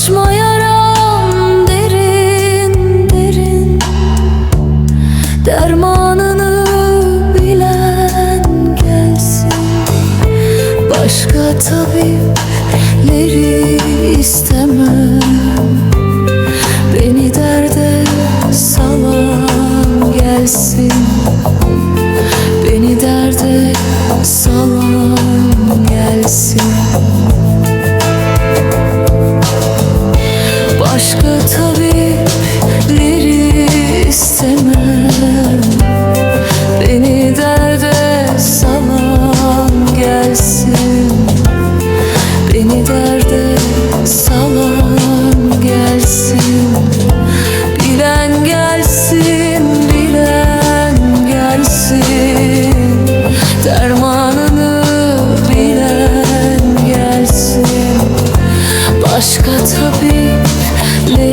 Açma yaram derin derin. Dermanını bilen gelsin. Başka tabipleri istemem.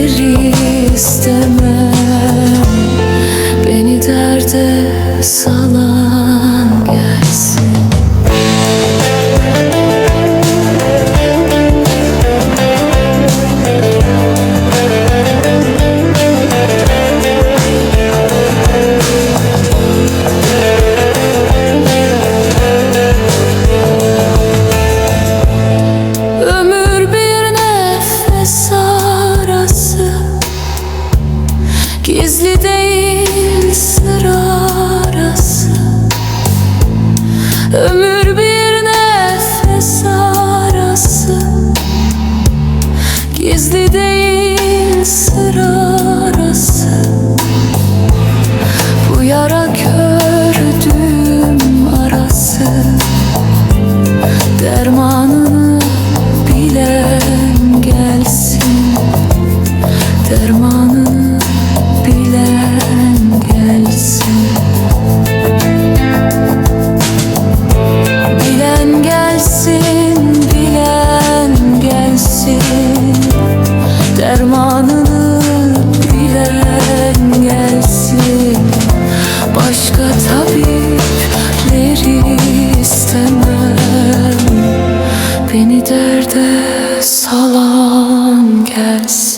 geri istemem. Beni derde sal Gizli değil sıra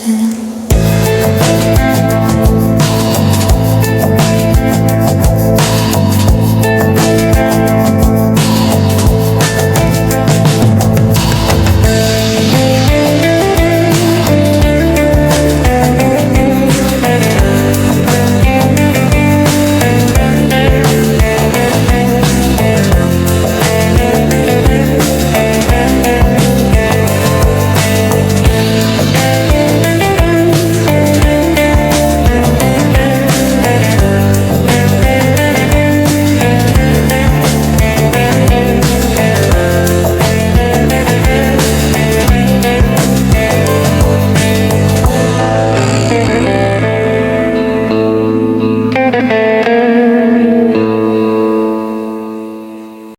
Yeah.